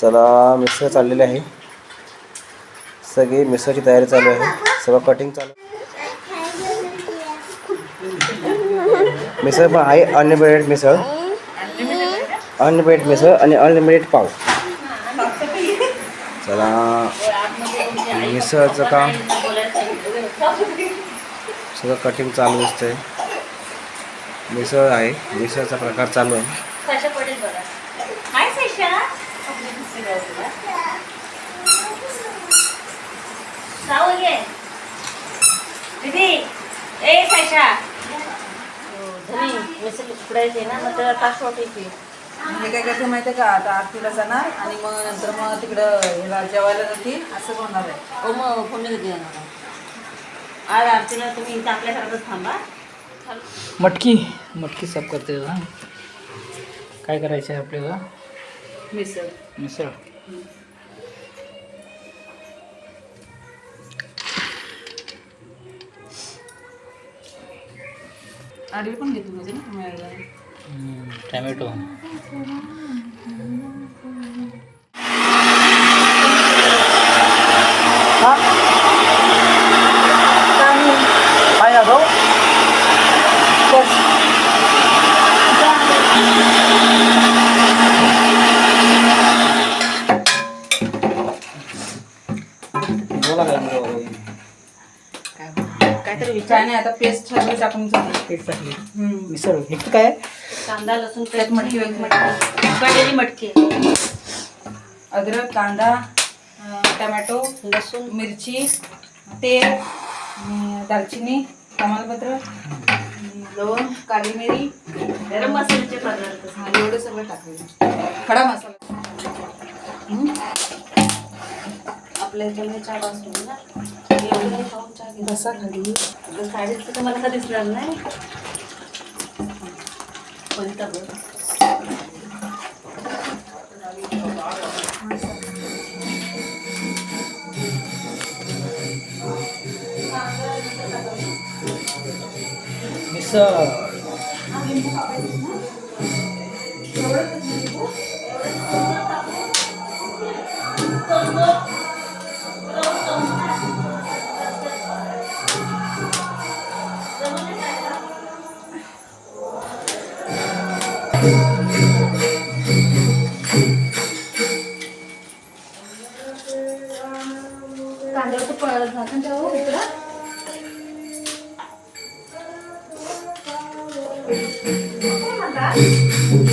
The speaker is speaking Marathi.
चला मिसळ चाललेले आहे. सगळी मिसळची तयारी चालू आहे. सगळं कटिंग चालू मिसळ पण आहे अनलिमिटेड मिसळ. अनलिमिटेड मिसळ आणि अनलिमिटेड पाव. चला मिसळचं काम सगळं कटिंग चालू असतंय मिसळ आहे मिसळचा प्रकार चालू आहे. हाय साशा जाऊ घे दीदी ए उकडायचे ना? मग त्याला तास वाटायची हे काय करते माहिती आहे का? आता आरतीला जाणार आणि मग नंतर मग तिकडं ह्याला जेवायला जातील असं होणार आहे. ओ मग फोन कधी येणार आज आरतीला तुम्ही इथं आपल्या घरातच थांबा. मटकी. मटकी साफ करते ना काय करायचं आहे आपल्याला? मिसळ. मिसळ. आडवी पण घेतली पाहिजे ना मिळायला हम्म, टॅमॅटो काय दाखव काहीतरी विचार. नाही आता पेस्ट टाकून टाकली. मिसळ हे काय? कांदा लसूण मटकी वगैरे मटकी. मटकी. अद्रक कांदा टमॅटो लसूण. मिरची तेल दालचिनी तमालपत्र लवंग काळी मिरी. गरम मसाल्याचे पदार्थ. हा, एवढं सगळं टाकलेलं. खडा मसाला. आपल्या इकडे चहा पासून ना. एवढं नाही खाऊन चहा घेत बसा खाली. साडीच तर मला का दिसणार नाही. कोणता बघ. मिसळ. कांदा खूप झाकण ठेवू इकडं काय म्हणतात